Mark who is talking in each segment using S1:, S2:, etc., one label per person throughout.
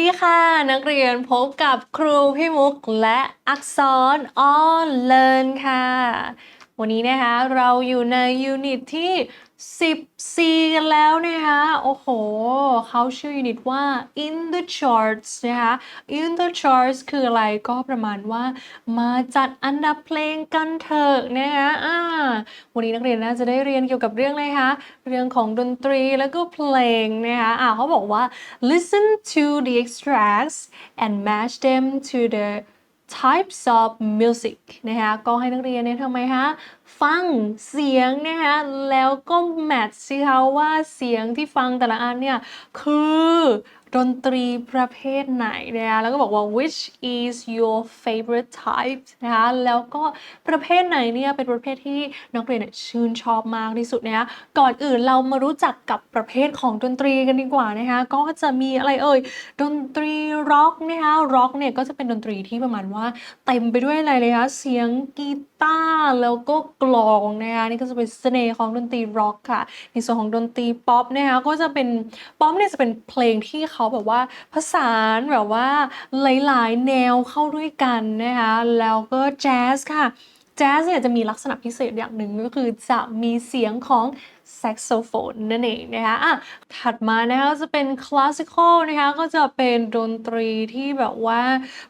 S1: สวัสดีค่ะ นักเรียนพบกับครูพี่มุกและอักษรออนเลินค่ะ วันนี้นะคะเราอยู่ในยูนิตที่ 14 กันแล้วนะคะ โอ้โห เขาชื่อยูนิตว่า in the charts นะคะ in the charts คืออะไรก็ประมาณว่า มาจัดอันดับเพลงกันเถอะนะคะอ่าวันนี้นักเรียนน่าจะได้เรียนเกี่ยวกับเรื่องอะไรคะ เรื่องของดนตรีแล้วก็เพลงนะคะอ่าเขาบอกว่า listen to the extracts and match them to the types of music นะคะก็ให้นักเรียนเนี่ยทำไมคะฟังเสียงนะคะแล้วก็แมทช์สิคะว่าเสียงที่ฟังแต่ละอันเนี่ยคือ ดนตรีประเภทไหนนะคะแล้วก็บอกว่า which is your favorite type นะคะแล้วก็ประเภทไหนเนี่ยเป็นประเภทที่นักเรียนชื่นชอบมากที่สุดนะคะก่อนอื่นเรามารู้จักกับประเภทของดนตรีกันดีกว่านะคะก็จะมีอะไรเอ่ยดนตรีร็อกนะคะร็อกเนี่ยก็จะเป็นดนตรีที่ประมาณว่าเต็มไปด้วยอะไรเลยคะเสียงกีตาร์แล้วก็กลองนะคะนี่ก็จะเป็นเสน่ห์ของดนตรีร็อกค่ะ ในส่วนของดนตรีป๊อปนะคะก็จะเป็นป๊อปเนี่ยจะเป็นเพลงที่เขาแบบว่าผสานแบบว่าหลายๆ แนวเข้าด้วยกันนะคะแล้วก็แจ๊สค่ะ แจ๊สเนี่ยจะมีลักษณะพิเศษอย่างหนึ่งก็คือจะมีเสียงของแซกโซโฟนนั่นเองนะคะอะถัดมานะคะจะเป็นคลาสสิคอลนะคะก็จะเป็นดนตรีที่แบบว่า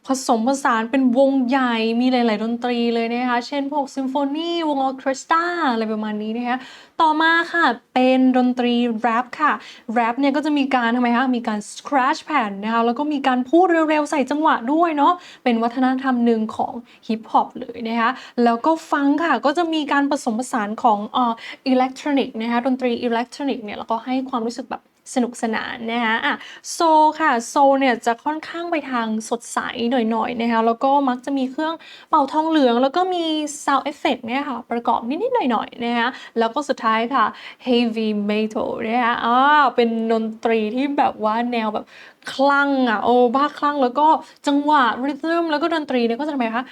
S1: ผสมผสานเป็นวงใหญ่มีหลาย ๆ ดนตรีเลยนะคะ เช่นพวกซิมโฟนีวงออเคสตราอะไรประมาณนี้นะคะ ต่อมาค่ะ เป็นดนตรีแรปค่ะแรปเนี่ยก็จะมีการทำไมคะมีการ scratch แผ่นนะคะแล้วก็มีการพูดเร็วๆ ใส่จังหวะด้วยเนาะเป็นวัฒนธรรมหนึ่งของฮิปฮอปเลยนะคะแล้วก็ฟังค่ะก็จะมีการผสมผสานของอ่าอิเล็กทรอนิกส์นะคะดนตรีอิเล็กทรอนิกส์เนี่ยแล้วก็ให้ความรู้สึกแบบ สนุกสนานนะคะอะโซลค่ะโซลเนี่ยจะค่อนข้างไปทางสดใสหน่อยๆนะคะแล้วก็มักจะมีเครื่องเป่าทองเหลือง แล้วก็มี sound effect เนี่ยค่ะประกอบนิดๆหน่อยๆนะคะแล้วก็สุดท้ายค่ะ heavy metal นะคะอ่าเป็นดนตรีที่แบบว่าแนวแบบคลั่งอะโอ้บ้าคลั่งแล้วก็จังหวะริทึมแล้วก็ดนตรีเนี่ยก็จะทำไมคะ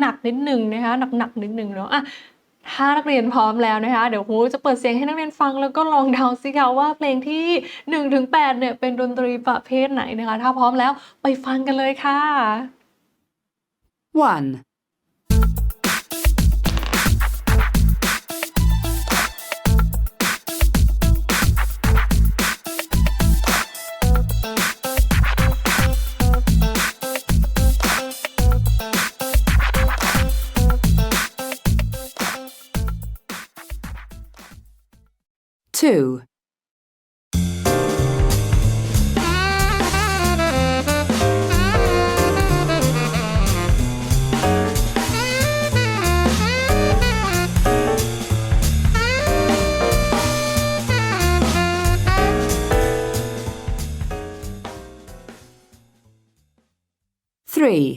S1: หนักๆนิดหนึ่งนะคะหนักๆนิดหนึ่งเนาะอะ ถ้านักเรียนพร้อมแล้วนะคะ เดี๋ยวครูจะเปิดเสียงให้นักเรียนฟังแล้วก็ลองเดาสิคะว่าเพลงที่ 1-8เนี่ยเป็นดนตรีประเภทไหนนะคะ ถ้าพร้อมแล้วไปฟังกันเลยค่ะ
S2: One 2. Three.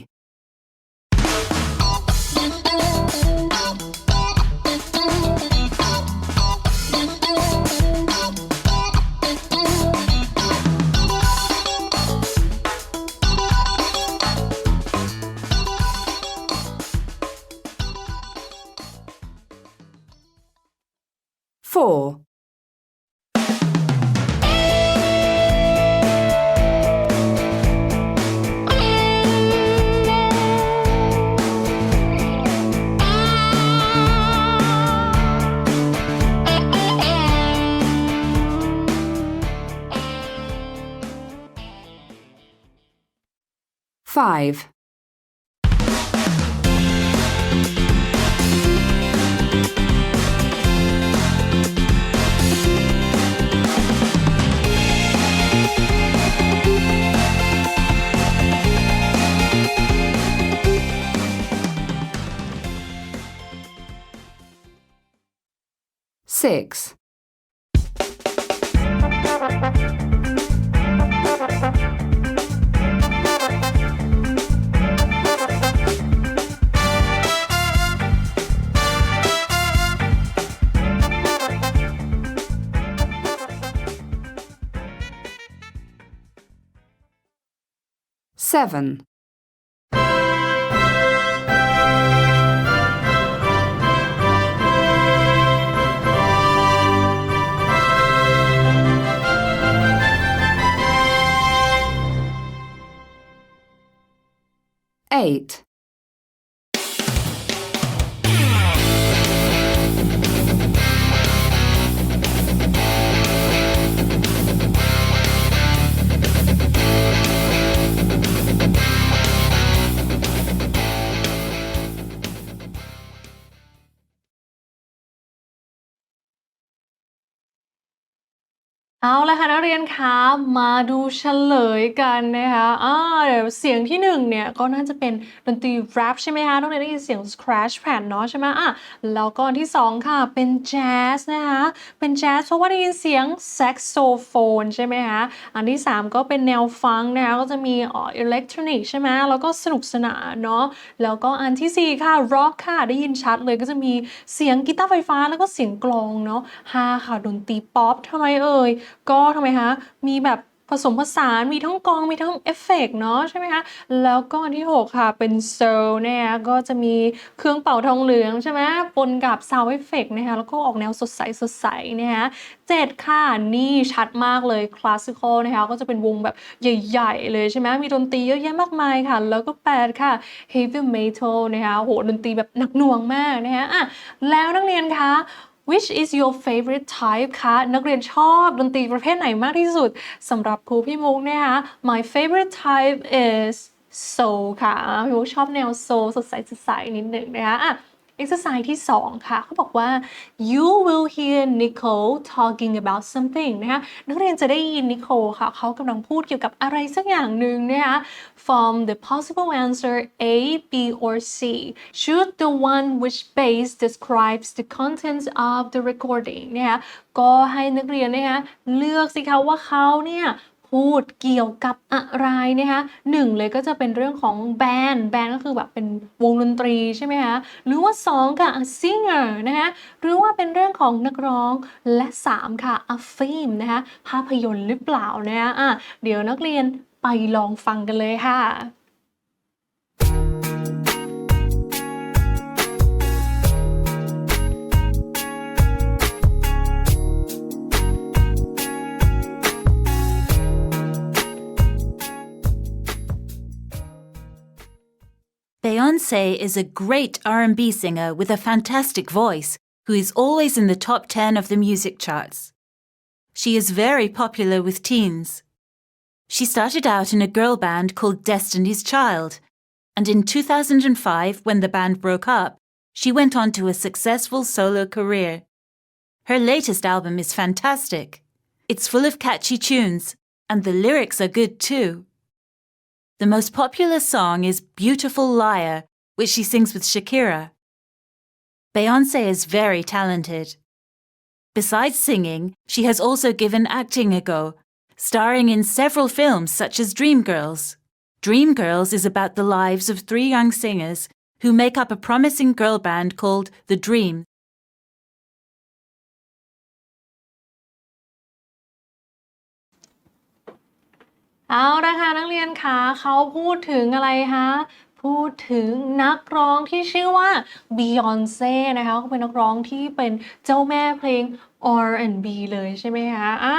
S2: 5. Six. 7. Eight.
S1: เอาละค่ะนักเรียนคะมาดูเฉลยกันนะคะอ่าเดี๋ยวเสียงที่หนึ่งเนี่ยก็น่าจะเป็นดนตรีแรปใช่ไหมคะต้องเรียนได้ยินเสียง scratch pad เนาะใช่ไหมอะแล้วก็อันที่สองค่ะเป็นแจ๊สนะคะเป็นแจ๊สเพราะว่าได้ยินเสียงแซกโซโฟนใช่ไหมคะอันที่สามก็เป็นแนวฟังนะคะก็จะมีอ๋ออิเล็กทรอนิกใช่ไหมแล้วก็สนุกสนานเนาะแล้วก็อันที่สี่ค่ะร็อกค่ะได้ยินชัดเลยก็จะมีเสียงกีตาร์ไฟฟ้าแล้วก็เสียงกลองเนาะห้าค่ะดนตรีป๊อปทำไมเอ่ยก็ทำไมคะมีแบบผสมผสานมีทั้งกองมีทั้งเอฟเฟกต์เนาะใช่ไหมคะแล้วก็อันที่ 6 ค่ะเป็นเซลเนี่ยก็จะมีเครื่องเป่าทองเหลืองใช่ไหมปนกับซาวเอฟเฟกต์นะคะแล้วก็ออกแนวสดใสสดใสนะคะเจ็ดค่ะนี่ชัดมากเลยคลาสสิคอลนะคะก็จะเป็นวงแบบใหญ่ ๆ เลยใช่ไหมมีดนตรีเยอะแยะมากมายค่ะ แล้วก็8ค่ะ heavy metal นะคะโหดนตรีแบบหนักหน่วงมากนะคะอะแล้วนักเรียนคะ Which is your favorite type คะนักเรียนชอบดนตรีประเภทไหนมากที่สุดสำหรับครูพี่มุกเนี่ยคะ My favorite type is soul ค่ะพี่มุกชอบแนว soul สดใสสดใสนิดหนึ่งนะคะะ exercise ที่ 2 ค่ะเขาบอกว่า you will hear Nicole talking about something นะคะนักเรียนจะได้ยินนิโคลค่ะเขากำลังพูดเกี่ยวกับอะไรสักอย่างหนึ่งนะคะ from the possible answer A B or C choose the one which base describes the contents of the recording นะคะก็ให้นักเรียนนะคะเลือกสิคะว่าเขาเนี่ย พูดเกี่ยวกับอะไรนะคะหนึ่งเลยก็จะเป็นเรื่องของแบนด์แบนด์ก็คือแบบเป็นวงดนตรีใช่ไหมคะหรือว่าสองค่ะ a singer นะคะหรือว่าเป็นเรื่องของนักร้องและสามค่ะ a film นะคะภาพยนตร์หรือเปล่านะคะะเดี๋ยวนักเรียนไปลองฟังกันเลยค่ะ
S3: Beyonce is a great R&B singer with a fantastic voice who is always in the top 10 of the music charts. She is very popular with teens. She started out in a girl band called Destiny's Child, and in 2005 when the band broke up, she went on to a successful solo career. Her latest album is fantastic. It's full of catchy tunes, and the lyrics are good too. The most popular song is Beautiful Liar, which she sings with Shakira. Beyonce is very talented. Besides singing, she has also given acting a go, starring in several films such as Dreamgirls. Dreamgirls is about the lives of three young singers who make up a promising girl band called The Dream
S1: เอาละค่ะนักเรียนคะเขาพูดถึงอะไรคะพูดถึงนักร้องที่ชื่อว่า Beyonce นะคะเขาเป็นนักร้องที่เป็นเจ้าแม่เพลง R&B เลยใช่ไหมคะอ่า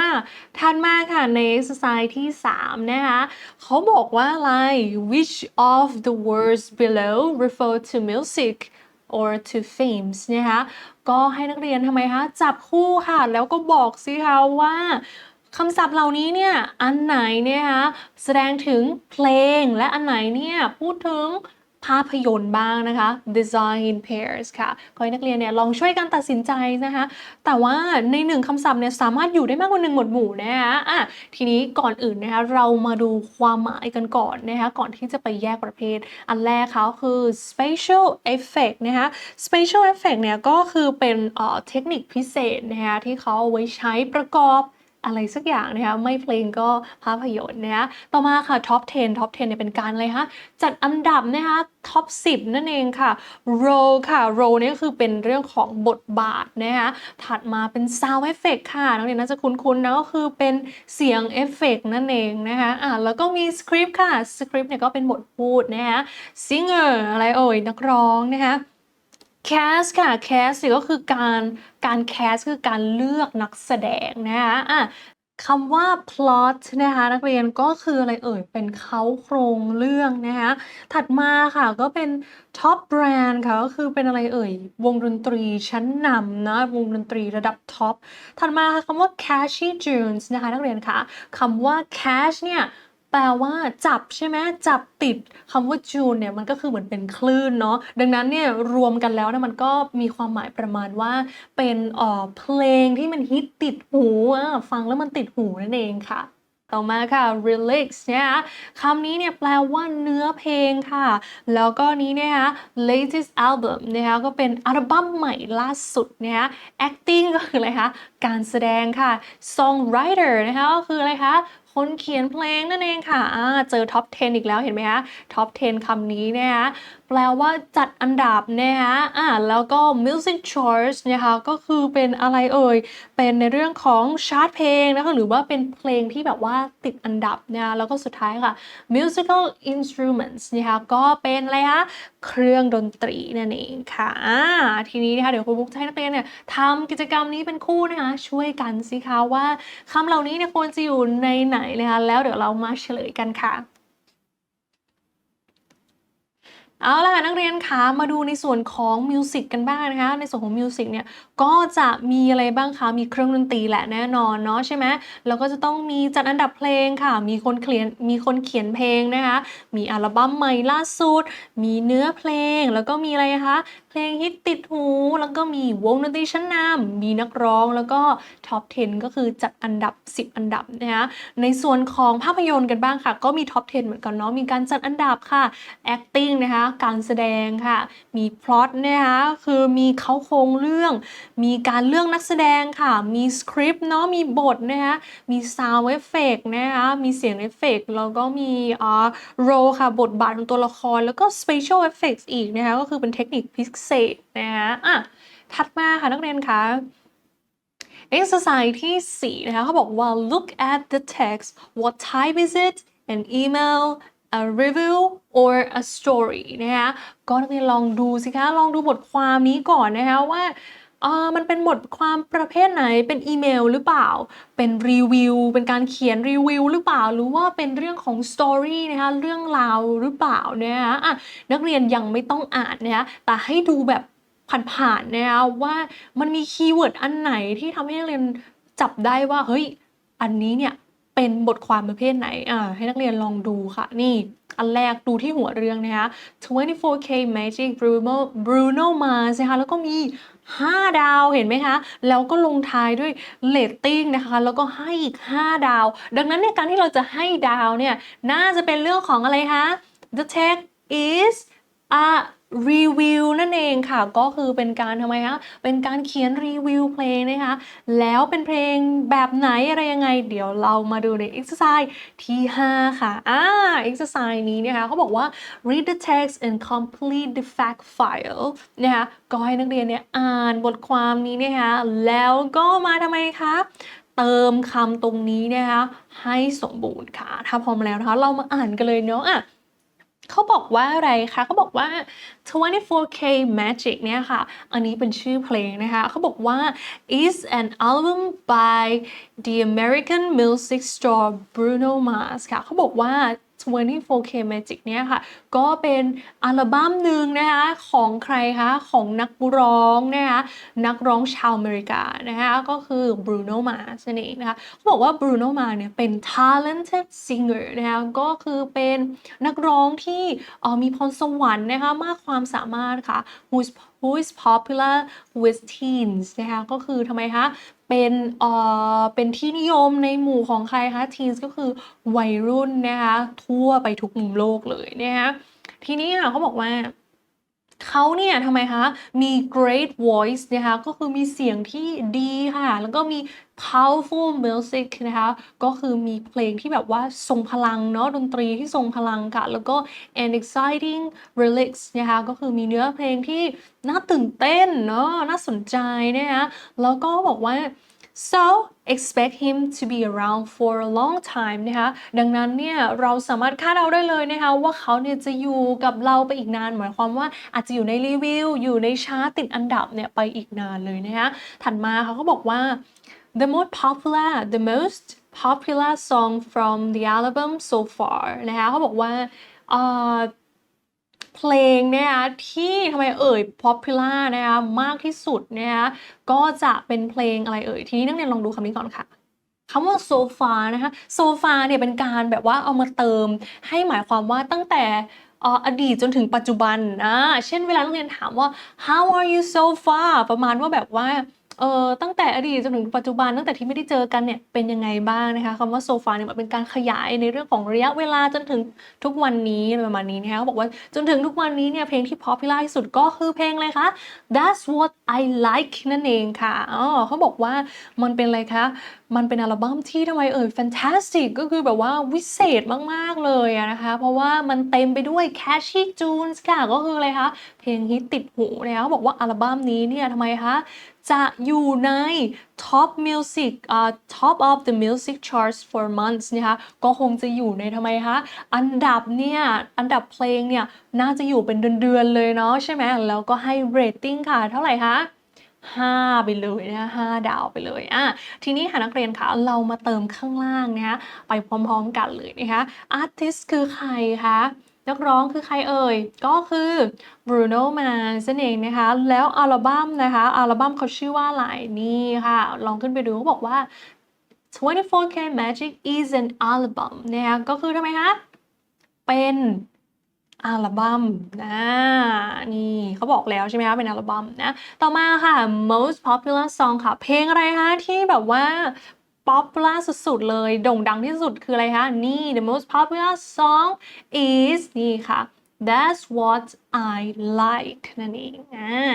S1: ถัดมาค่ะ ใน exercise ที่ 3 นะคะเขาบอกว่าอะไร which of the words below refer to music or to themes นะคะ ก็ให้นักเรียนทำไมคะ จับคู่ค่ะ แล้วก็บอกสิคะว่า คำศัพท์เหล่านี้เนี่ยอันไหนเนี่ยคะแสดงถึงเพลงและอันไหนเนี่ยพูดถึงภาพยนตร์บ้างนะคะ design in pairs ค่ะขอให้นักเรียนเนี่ยลองช่วยกันตัดสินใจนะคะ แต่ว่าในหนึ่งคำศัพท์เนี่ยสามารถอยู่ได้มากกว่าหนึ่งหมวดหมู่นะคะอะทีนี้ก่อนอื่นนะคะเรามาดูความหมายกันก่อนนะคะ ก่อนที่จะไปแยกประเภท อันแรกเขาคือ spatial effect นะคะ spatial effect เนี่ยก็คือเป็นเเทคนิคพิเศษนะคะที่เขาเอาไว้ใช้ประกอบ อะไรสักอย่างนะคะไม่เพลงก็ภาพยนตร์นะคะต่อมาค่ะ top 10 top 10เนี่ยเป็นการอะไรคะจัดอันดับนะคะ top 10 นั่นเองค่ะ role ค่ะ role เนี่ก็คือเป็นเรื่องของบทบาทนะคะถัดมาเป็น sound effect ค่ะนักเรียนน่าจะคุ้นๆนะก็คือเป็นเสียงเอฟเฟกต์นั่นเองนะคะอะแล้วก็มี script ค่ะ script เนี่ยก็เป็นบทพูดนะคะ singer อะไรเอ่ยนักร้องนะคะ cast ค่ะ cast เนี่ยก็คือการการ cast คือการเลือกนักแสดงนะคะอะคำว่า plot นะคะนักเรียนก็คืออะไรเอ่ยเป็นเขาโครงเรื่องนะคะถัดมาค่ะก็เป็น top brand ค่ะก็คือเป็นอะไรเอ่ย วงดนตรีชั้นนำนะวงดนตรีระดับท็อปถัดมาค่ะคำว่า cashy tunes นะคะนักเรียนคะคำว่า cash เนี่ย แปลว่าจับใช่ไหมจับติดคำว่า tune เนี่ยมันก็คือเหมือนเป็นคลื่นเนาะดังนั้นเนี่ยรวมกันแล้วนะมันก็มีความหมายประมาณว่าเป็นเอ่อเพลงที่มันฮิตติดหูฟังแล้วมันติดหูนั่นเองค่ะ ต่อมาค่ะ relics นะคะคำนี้เนี่ยแปลว่าเนื้อเพลงค่ะ แล้วก็นี้นะคะ latest album นะคะก็เป็นอัลบั้มใหม่ล่าสุดนะคะ acting ก็คืออะไรคะการแสดงค่ะ songwriter นะคะก็คืออะไรคะ คนเขียนเพลงนั่นเองค่ะอ่าเจอท็อป 10 อีกแล้วเห็นไหมคะ ท็อป 10 คำนี้นะคะแปลว่าจัดอันดับนะคะอ่าแล้วก็ music charts นะคะก็คือเป็นอะไรเอ่ย เป็นในเรื่องของชาร์ตเพลงนะคะหรือว่าเป็นเพลงที่แบบว่าติดอันดับนะคะแล้วก็สุดท้ายค่ะ musical instruments นะคะก็เป็นอะไรคะเครื่องดนตรีนั่นเองค่ะอ่าทีนี้นะคะเดี๋ยวครูบุ๊กจะให้นักเรียนเนี่ยทำกิจกรรมนี้เป็นคู่นะคะช่วยกันสิคะว่าคำเหล่านี้เนี่ยควรจะอยู่ในไหนนะคะแล้วเดี๋ยวเรามาเฉลยกันค่ะ เอาล่ะนักเรียนคะมาดูในส่วนของมิวสิกกันบ้างนะคะในส่วนของมิวสิกเนี่ยก็จะมีอะไรบ้างคะมีเครื่องดนตรีแหละแน่นอนเนาะใช่ไหมแล้วก็จะต้องมีจัดอันดับเพลงค่ะ มีคนเขียนมีคนเขียนเพลงนะคะมีอัลบั้มใหม่ล่าสุด มีเนื้อเพลงแล้วก็มีอะไรคะเพลงฮิตติดหูแล้วก็มีวงดนตรีชั้นนำมีนักร้องแล้วก็ท็อป 10 ก็คือจัดอันดับ 10 อันดับนะคะในส่วนของภาพยนตร์กันบ้างค่ะ ก็มีท็อป 10 เหมือนกันเนาะมีการจัดอันดับค่ะ acting นะคะการแสดงค่ะ มีพล็อตนะคะคือมีเขาโครงเรื่อง มีการเลือกนักแสดงค่ะ มีสคริปต์เนาะมีบทนะคะมี sound effect นะคะมีเสียงเอฟเฟกต์แล้วก็มีอ่า role ค่ะ บทบาทของตัวละคร แล้วก็ special effects อีกนะคะก็คือเป็นเทคนิคพิเศษนะคะอะถัดมาค่ะนักเรียนคะ exercise ที่4นะคะเขาบอกว่า look at the text what type is it an email a review or a story นะคะก็นักเรียนลองดูสิคะลองดูบทความนี้ก่อนนะคะว่าเออมันเป็นบทความประเภทไหนเป็นอีเมลหรือเปล่า เป็นรีวิว เป็นการเขียนรีวิวหรือเปล่า หรือว่าเป็นเรื่องของสตอรี่นะคะ เรื่องราวหรือเปล่านะคะอะนักเรียนยังไม่ต้องอ่านนะคะแต่ให้ดูแบบผ่านๆนะคะว่ามันมีคีย์เวิร์ดอันไหนที่ทำให้นักเรียนจับได้ว่า เฮ้ย อันนี้เนี่ย เป็นบทความประเภทไหนอ่าให้นักเรียนลองดูค่ะ นี่อันแรกดูที่หัวเรื่องนะคะ 24K Magic Bruno Bruno Mars นะคะแล้วก็มี 5 ดาวเห็นไหมคะ แล้วก็ลงท้ายด้วยเ a ตติ้งนะคะ แล้วก็ให้อีก 5 ดาว ดังนั้นเนี่ยการที่เราจะให้ดาวเนี่ย น่าจะเป็นเรื่องของอะไรคะ The text is a review นั่นเองค่ะ ก็คือเป็นการทำไมคะเป็นการเขียนรีวิวเพลงนะคะ แล้วเป็นเพลงแบบไหนอะไรยังไง เดี๋ยวเรามาดูใน exercise ที่ 5 ค่ะอ่า exercise นี้นะคะเขาบอกว่า read the text and complete the fact file นะคะก็ให้นักเรียนเนี่ยอ่านบทความนี้นะคะแล้วก็มาทำไมคะเติมคำตรงนี้นะคะให้สมบูรณ์ค่ะ ถ้าพร้อมแล้วนะคะ เรามาอ่านกันเลยเนาะอะ เขาบอกว่าอะไรคะเขาบอกว่า 24K Magic เนี่ยค่ะ อันนี้เป็นชื่อเพลงนะคะ เขาบอกว่า is an album by the American music star Bruno Mars ค่ะ เขาบอกว่า 24K Magic เนี่ยค่ะ ก็เป็นอัลบั้มหนึ่งนะคะของใครคะ ของนักร้องนะคะนักร้องชาวอเมริกานะคะก็คือ Bruno Mars นั่นเองนะคะเขาบอกว่า Bruno Mars เนี่ยเป็น talented singer นะคะก็คือเป็นนักร้องที่เอ่อมีพรสวรรค์นะคะมากความสามารถค่ะ who is who is popular with teens นะคะก็คือทำไมคะเป็นเอ่อเป็นที่นิยมในหมู่ของใครคะ teens ก็คือวัยรุ่นนะคะทั่วไปทุกมุมโลกเลยนะคะทีนี้อะเขาบอกว่าเขาเนี่ยทำไมคะ มี great voice นะคะ ก็คือมีเสียงที่ดีค่ะ แล้วก็มี powerful music นะคะก็คือมีเพลงที่แบบว่าทรงพลังเนาะดนตรีที่ทรงพลังค่ะ แล้วก็ an exciting lyrics นะคะก็คือมีเนื้อเพลงที่น่าตื่นเต้นเนาะน่าสนใจนะคะแล้วก็บอกว่า so expect him to be around for a long time นะคะดังนั้นเนี่ยเราสามารถคาดเดาได้เลยนะคะว่าเขาเนี่ยจะอยู่กับเราไปอีกนาน หมายความว่าอาจจะอยู่ในรีวิว อยู่ในชาร์ตติดอันดับเนี่ยไปอีกนานเลยนะคะถัดมาเขาก็บอกว่า the most popular the most popular song from the album so far นะคะเขาบอกว่าเอ่อเพลงนะคะที่ทำไมเอ่ย popular นะคะมากที่สุดนะคะก็จะเป็นเพลงอะไรเอ่ย ทีนี้นักเรียนลองดูคำนี้ก่อนค่ะคำว่าโซฟานะคะโซฟาเนี่ยเป็นการแบบว่าเอามาเติม ให้หมายความว่าตั้งแต่เอ่ออดีตจนถึงปัจจุบันนะเช่นเวลานักเรียนถามว่า how are you so far ประมาณว่าแบบว่า เออตั้งแต่อดีตจนถึงปัจจุบันตั้งแต่ที่ไม่ได้เจอกันเนี่ยเป็นยังไงบ้างนะคะคำว่าโซฟาเนี่ยมันเป็นการขยายในเรื่องของระยะเวลาจนถึงทุกวันนี้ประมาณนี้นะคะเขาบอกว่าจนถึงทุกวันนี้เนี่ยเพลงที่ popular ที่สุดก็คือเพลงอะไรคะ That's what I like นั่นเองค่ะอ๋อเขาบอกว่ามันเป็นอะไรคะมันเป็นอัลบั้มที่ทำไมเอ่ย fantastic ก็คือแบบว่าวิเศษมาก ๆ เลยนะคะ เพราะว่ามันเต็มไปด้วย catchy tunes ค่ะ ก็คืออะไรคะ เพลงฮิตติดหูนะคะเขาบอกว่าอัลบั้มนี้เนี่ยทำไมคะ จะอยู่ใน top music อ่า top of the music charts for months นะคะก็คงจะอยู่ในทำไมคะอันดับเนี่ยอันดับเพลงเนี่ยน่าจะอยู่เป็นเดือนๆเลยเนาะใช่ไหมแล้วก็ให้ rating ค่ะ เท่าไหร่คะ5 ไปเลยนะคะ5ดาวไปเลยอะทีนี้ค่ะนักเรียนคะเรามาเติมข้างล่างนะคะไปพร้อมๆกันเลยนะคะ artist คือใครคะ นักร้องคือใครเอ่ย ก็คือ Bruno Mars นั่นเองนะคะ แล้วอัลบั้มนะคะ อัลบั้มเขาชื่อว่าอะไรนี่ค่ะ ลองขึ้นไปดูเขาบอกว่า 24K Magic is an album นะคะก็คือทำไมคะ เป็นอัลบั้มนะนี่เขาบอกแล้วใช่ไหมคะเป็นอัลบั้มนะ ต่อมาค่ะ most popular song ค่ะ เพลงอะไรคะที่แบบว่า popular สุดๆ เลย โด่งดังที่สุดคืออะไรคะ นี่ the most popular song is นี่ค่ะ that's what I like นั่นเองอ่า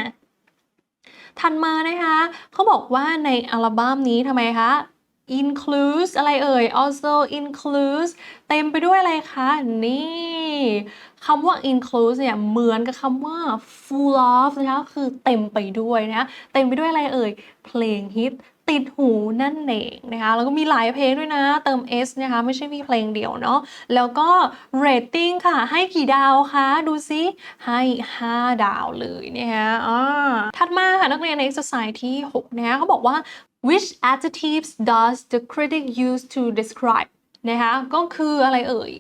S1: ถัดมานะคะเขาบอกว่าในอัลบั้มนี้ทำไมคะ includes อะไรเอ่ย also includes เต็มไปด้วยอะไรคะ นี่คำว่า includes เนี่ยเหมือนกับคำว่า full of นะคะคือเต็มไปด้วยนะ เต็มไปด้วยอะไรเอ่ย เพลงฮิต ติดหูนั่นเองนะคะแล้วก็มีหลายเพลงด้วยนะ เติม s นะคะไม่ใช่มีเพลงเดียวเนาะแล้วก็ rating ค่ะ ให้กี่ดาวคะดูซิให้ 5 ดาวเลยนะคะอ่าถัดมาค่ะนักเรียนใน exercise ที่6นะคะเขาบอกว่า which adjectives does the critic use to describe นะคะก็คืออะไรเอ่ย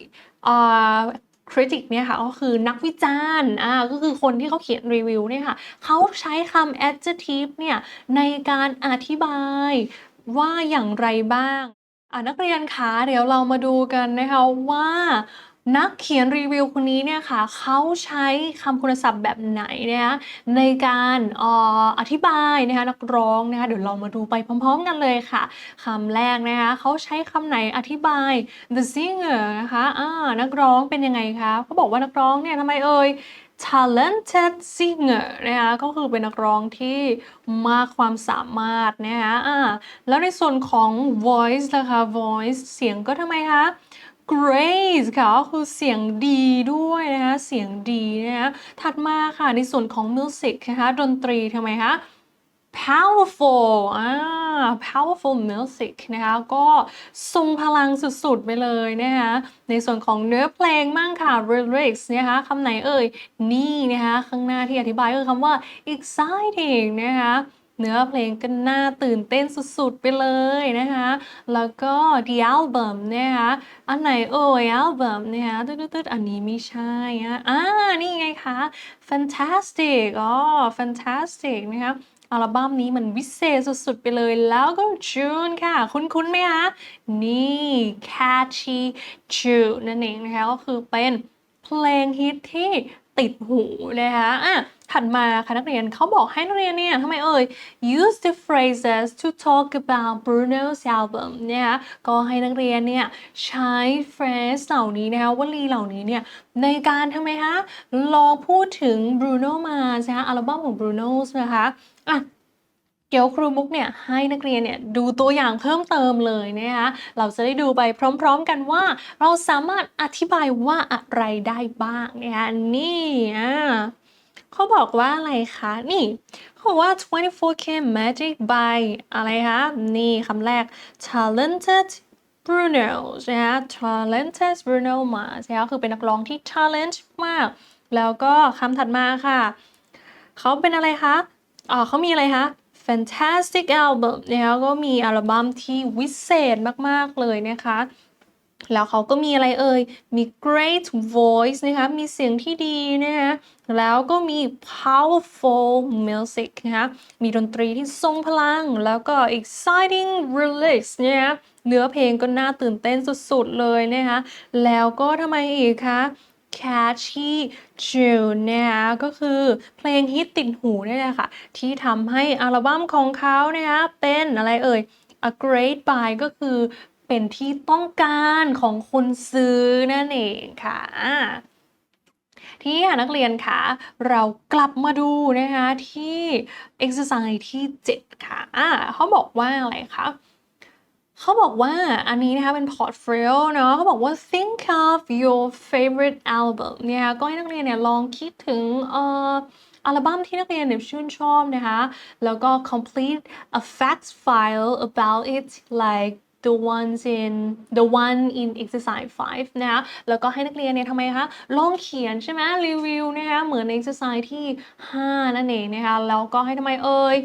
S1: คริติกเนี่ยค่ะก็คือนักวิจารณ์อ่าก็คือคนที่เขาเขียนรีวิวเนี่ยค่ะเขาใช้คำ adjective เนี่ยในการอธิบายว่าอย่างไรบ้าง อ่านักเรียนคะเดี๋ยวเรามาดูกันนะคะว่า นักเขียนรีวิวคนนี้เนี่ยค่ะเขาใช้คำคุณศัพท์แบบไหนนะคะในการอออธิบายนะคะนักร้องนะคะเดี๋ยวเรามาดูไปพร้อมๆกันเลยค่ะคำแรกนะคะเขาใช้คำไหนอธิบาย the singer นะคะอ่านักร้องเป็นยังไงคะเขาบอกว่านักร้องเนี่ยทำไมเอ่ย talented singer นะคะก็คือเป็นนักร้องที่มากความสามารถนะคะอ่าแล้วในส่วนของ voice นะคะ voice เสียงก็ทำไมคะ Grace ค่ะก็คือเสียงดีด้วยนะคะเสียงดีนะคะถัดมาค่ะในส่วนของ music นะคะดนตรีทำไมคะ powerful อ่า powerful music นะคะ ก็ทรงพลังสุดๆ ไปเลยนะคะ ในส่วนของเนื้อเพลงมั่งค่ะ lyrics นะคะคำไหนเอ่ย นี่นะคะ ข้างหน้าที่อธิบายก็คือคำว่า exciting นะคะ เนื้อเพลงก็น่าตื่นเต้นสุดๆไปเลยนะคะ แล้วก็ the album นะคะอันไหนเอ่ย album นะคะตึ๊ดๆๆอันนี้ไม่ใช่อะอ่านี่ไงคะ fantastic อ๋อ fantastic นะคะอัลบั้มนี้มันวิเศษสุดๆไปเลยแล้วก็ June ค่ะ คุ้นๆไหมคะ นี่ catchy June นั่นเองนะคะ ก็คือเป็นเพลงฮิตที่ติดหูนะคะอะ ถัดมาค่ะนักเรียนเขาบอกให้นักเรียนเนี่ยทำไมเอ่ย use the phrases to talk about Bruno's album เนี่ยก็ให้นักเรียนเนี่ยใช้ phrase เหล่านี้นะคะวลีเหล่านี้เนี่ยในการทำไมคะลองพูดถึง Bruno Mars นะคะอัลบั้มของ Bruno นะคะอะเดี๋ยวครูมุกเนี่ยให้นักเรียนเนี่ยดูตัวอย่างเพิ่มเติมเลยนะคะเราจะได้ดูไปพร้อมๆกันว่า เราสามารถอธิบายว่าอะไรได้บ้างนะคะนี่อะ เขาบอกว่าอะไรคะ นี่เขาบอกว่า 24K Magic by อะไรคะ นี่คำแรก talented Bruno นะคะ talented Bruno Mars นะคะคือเป็นนักร้องที่ talent มาก แล้วก็คำถัดมาค่ะ เขาเป็นอะไรคะอ่าเขามีอะไรคะ fantastic album นะคะก็มีอัลบั้มที่วิเศษมาก ๆ เลยนะคะ แล้วเขาก็มีอะไรเอ่ย มี great voice นะคะ มีเสียงที่ดีนะคะ แล้วก็มี powerful music นะคะมีดนตรีที่ทรงพลัง แล้วก็ exciting lyrics นะคะเนื้อเพลงก็น่าตื่นเต้นสุดๆเลยนะคะแล้วก็ทำไมอีกคะ catchy tune นะคะก็คือเพลงฮิตติดหูนี่แหละค่ะ ที่ทำให้อัลบั้มของเขานะคะเป็นอะไรเอ่ย a great buy ก็คือเป็นที่ต้องการของคนซื้อนั่นเองค่ะอ่า ทีนี้ค่นักเรียนคะเรากลับมาดูนะคะที่ exercise ที่ 7 ค่ะอ่าเขาบอกว่าอะไรคะเขาบอกว่าอันนี้นะคะเป็น portfolio เนาะเขาบอกว่า think of your favorite album เนี่ยก็ให้นักเรียนเนี่ยลองคิดถึงเอ่ออัลบั้มที่นักเรียนเนี่ยชื่นชอบนะคะ แล้วก็ complete a facts file about it like the ones in the one in exercise 5 นะคะแล้วก็ให้นักเรียนเนี่ยทำไมคะลองเขียนใช่ไหมรีวิวนะคะเหมือนใน exercise ที่ 5 นั่นเองนะคะแล้วก็ให้ทำไมเอ่ย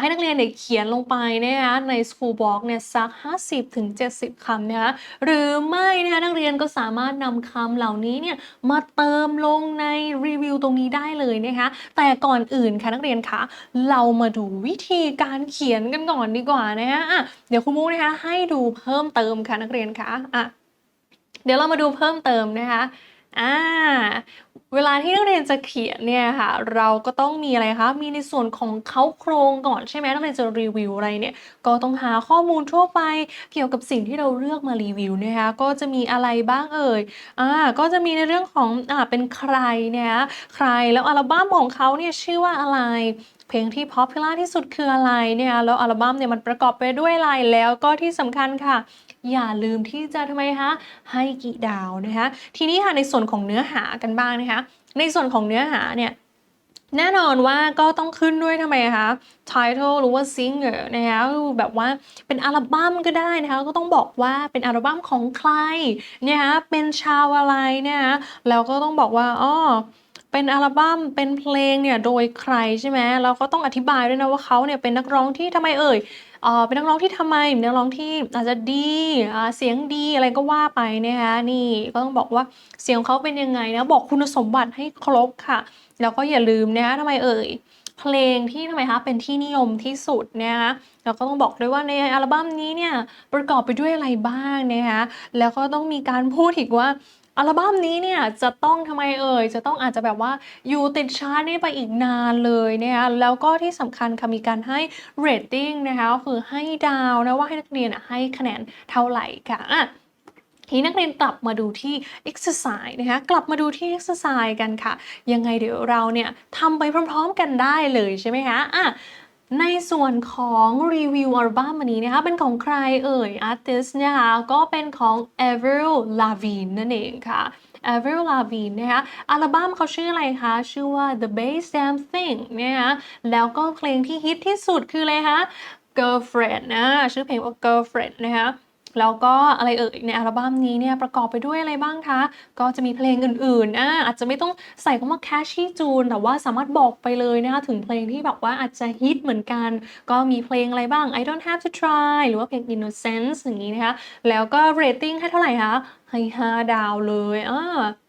S1: ให้นักเรียนเนี่ยเขียนลงไปนะคะใน school box เนี่ยสัก 50ถึง70 คำนะคะหรือไม่นะคะนักเรียนก็สามารถนำคำเหล่านี้เนี่ยมาเติมลงในรีวิวตรงนี้ได้เลยนะคะแต่ก่อนอื่นค่ะนักเรียนคะเรามาดูวิธีการเขียนกันก่อนดีกว่านะคะะเดี๋ยวคุณมุกนะคะให้ดูเพิ่มเติมค่ะนักเรียนคะอะเดี๋ยวเรามาดูเพิ่มเติมนะคะอ่า เวลาที่นักเรียนจะเขียนเนี่ยค่ะเราก็ต้องมีอะไรคะมีในส่วนของเขาโครงก่อนใช่ไหมนักเรียนจะรีวิวอะไรเนี่ยก็ต้องหาข้อมูลทั่วไป เกี่ยวกับสิ่งที่เราเลือกมารีวิวนะคะก็จะมีอะไรบ้างเอ่ยอ่าก็จะมีในเรื่องของอ่าเป็นใครเนี่ยใครแล้วอัลบั้มของเขาเนี่ยชื่อว่าอะไร เพลงที่ popular ที่สุดคืออะไรเนี่ยแล้วอัลบั้มเนี่ยมันประกอบไปด้วยอะไรแล้วก็ที่สำคัญค่ะ อย่าลืมที่จะทำไมคะให้กี่ดาวนะคะทีนี้ค่ะในส่วนของเนื้อหากันบ้างนะคะในส่วนของเนื้อหาเนี่ยแน่นอนว่าก็ต้องขึ้นด้วยทำไมคะ title หรือว่า singer นะคะแบบว่าเป็นอัลบั้มก็ได้นะคะก็ต้องบอกว่าเป็นอัลบั้มของใครเนะคะเป็นชาวอะไรเนะคะแล้วก็ต้องบอกว่าอ้อ เป็นอัลบั้มเป็นเพลงเนี่ยโดยใครใช่ไหมเราก็ต้องอธิบายด้วยนะว่าเขาเนี่ยเป็นนักร้องที่ทำไมเอ่ยเออเป็นนักร้องที่ทำไมเป็นนักร้องที่อาจจะดีเสียงดีอะไรก็ว่าไปนะคะนี่ก็ต้องบอกว่าเสียงเขาเป็นยังไงนะบอกคุณสมบัติให้ครบค่ะ แล้วก็อย่าลืมนะคะทำไมเอ่ยเพลงที่ทำไมคะเป็นที่นิยมที่สุดนะคะแล้วก็ต้องบอกด้วยว่าในอัลบั้มนี้เนี่ยประกอบไปด้วยอะไรบ้างนะคะแล้วก็ต้องมีการพูดอีกว่า อัลบั้มนี้เนี่ยจะต้องทำไมเอ่ยจะต้องอาจจะแบบว่าอยู่ติดชาร์ตนี่ไปอีกนานเลยนะคะแล้วก็ที่สำคัญค่ะมีการให้ rating นะคะก็คือให้ดาวนะว่าให้นักเรียนอะให้คะแนนเท่าไหร่ค่ะอะทีนักเรียนกลับมาดูที่ exercise นะคะกลับมาดูที่ exercise กันค่ะ ยังไงเดี๋ยวเราเนี่ยทำไปพร้อมๆกันได้เลยใช่ไหมคะอะ ในส่วนของรีวิวอัลบั้มนี้นะคะเป็นของใครเอ่ยอาร์ติสนะคะก็เป็นของ Avril Lavigne นั่นเองค่ะ Avril Lavigne นะคะอัลบั้มเขาชื่ออะไรคะ ชื่อว่า The Bass Damn Thing นะคะแล้วก็เพลงที่ฮิตที่สุดคืออะไรคะ Girlfriend นะชื่อเพลงว่า Girlfriend นะคะ แล้วก็อะไรเอ่ยในอัลบั้มนี้เนี่ยประกอบไปด้วยอะไรบ้างคะ ก็จะมีเพลงอื่นๆอะอาจจะไม่ต้องใส่คำว่า catchy tune แต่ว่าสามารถบอกไปเลยนะคะถึงเพลงที่แบบว่าอาจจะฮิตเหมือนกัน ก็มีเพลงอะไรบ้าง I don't have to try หรือว่าเพลง innocence อย่างนี้นะคะ แล้วก็ rating ให้เท่าไหร่คะให้ 5 ดาวเลยอ่า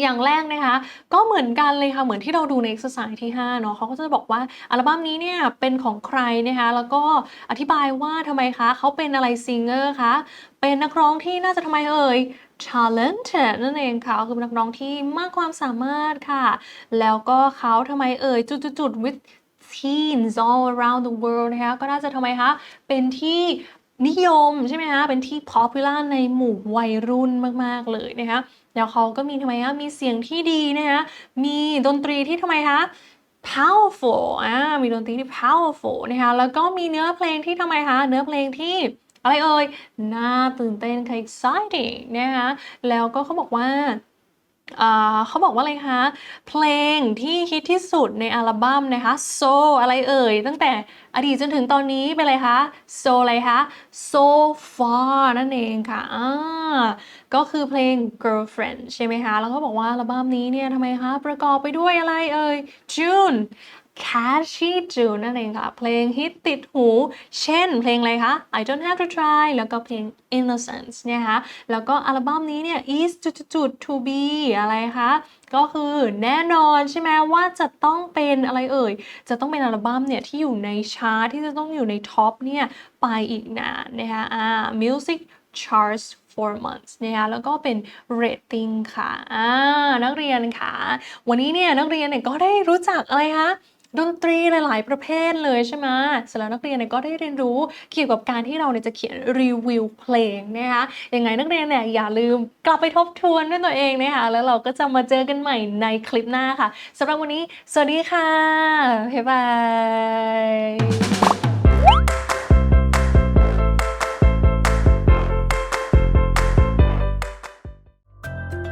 S1: อย่างแรกนะคะก็เหมือนกันเลยค่ะเหมือนที่เราดูใน exercise ที่5เนาะเขาก็จะบอกว่าอัลบั้มนี้เนี่ยเป็นของใครนะคะแล้วก็อธิบายว่าทำไมคะเขาเป็นอะไรซิงเกอร์คะเป็นนักร้องที่น่าจะทำไมเอ่ย talented นั่นเองค่ะคือเป็นนักร้องที่มากความสามารถค่ะ แล้วก็เขาทำไมเอ่ยจุดๆๆ with teens all around the world นะคะก็น่าจะทำไมคะเป็นที่นิยมใช่ไหมคะเป็นที่ popular ในหมู่วัยรุ่นมากๆเลยนะคะ แล้วเขาก็มีทำไมคะมีเสียงที่ดีนะคะมีดนตรีที่ทำไมคะ powerful อ่ามีดนตรีที่ powerful นะคะแล้วก็มีเนื้อเพลงที่ทำไมคะเนื้อเพลงที่อะไรเอ่ยน่าตื่นเต้นค่ะ exciting นะคะแล้วก็เขาบอกว่าอ่า เขาบอกว่าอะไรคะ เพลงที่ฮิตที่สุดในอัลบั้มนะคะโซอะไรเอ่ย ตั้งแต่อดีตจนถึงตอนนี้เป็นอะไรคะโซอะไรคะ so far นั่นเองค่ะอ่าก็คือเพลง girlfriend ใช่ไหมคะ แล้วก็บอกว่าอัลบั้มนี้เนี่ยทำไมคะ ประกอบไปด้วยอะไรเอ่ย June catchy tune นั่นเองค่ะ เพลงฮิตติดหู เช่นเพลงอะไรคะ I don't have to try แล้วก็เพลง innocence นะคะแล้วก็อัลบั้มนี้เนี่ย is จุดจุด to be อะไรคะก็คือแน่นอนใช่ไหมว่าจะต้องเป็นอะไรเอ่ย จะต้องเป็นอัลบั้มเนี่ยที่อยู่ในชาร์ตที่จะต้องอยู่ในท็อปเนี่ยไปอีกนานนะคะอ่า music charts for months นะคะแล้วก็เป็น rating ค่ะอ่านักเรียนค่ะ วันนี้เนี่ยนักเรียนเนี่ยก็ได้รู้จักอะไรคะ ดนตรีหลาย ๆ ประเภทเลยใช่ไหมเสร็จแล้วนักเรียนเนี่ยก็ได้เรียนรู้เกี่ยวกับการที่เราเนี่ยจะเขียนรีวิวเพลงนะคะยังไงนักเรียนเนี่ยอย่าลืมกลับไปทบทวนด้วยตัวเองนะคะแล้วเราก็จะมาเจอกันใหม่ในคลิปหน้าค่ะสำหรับวันนี้ สวัสดีค่ะบ๊ายบาย